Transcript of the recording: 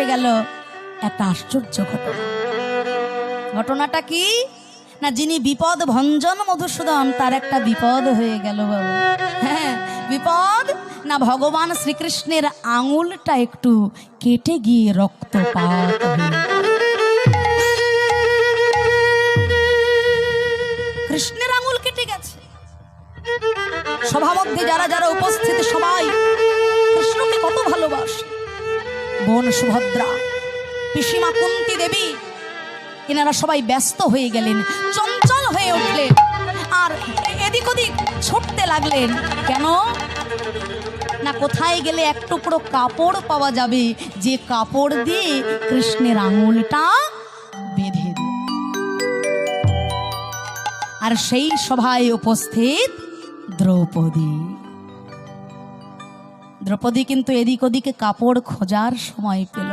ঘটে গেল একটা আশ্চর্য ঘটনা। ঘটনাটা কি? না, যিনি বিপদ ভঞ্জন মধুসূদন, তার একটা বিপদ হয়ে গেল বাবু। হ্যাঁ বিপদ? না, ভগবান শ্রীকৃষ্ণের আঙুলটা একটু কেটে গিয়ে রক্তপাত কৃষ্ণের আঙুল কেটে গেছে। সভামধ্যে যারা যারা উপস্থিত সবাই বোন সুভদ্রা, পিসিমা কুন্তি দেবী, এনারা সবাই ব্যস্ত হয়ে গেলেন, চঞ্চল হয়ে উঠলেন, আর এদিক ওদিক ছুটতে লাগলেন। কেন? না কোথায় গেলে এক টুকরো কাপড় পাওয়া যাবে? যে কাপড় দিয়ে কৃষ্ণের আঙুলটা বেঁধে আর সেই সভায় উপস্থিত দ্রৌপদী। দ্রৌপদী কিন্তু এদিক ওদিকে কাপড় খোঁজার সময় পেল।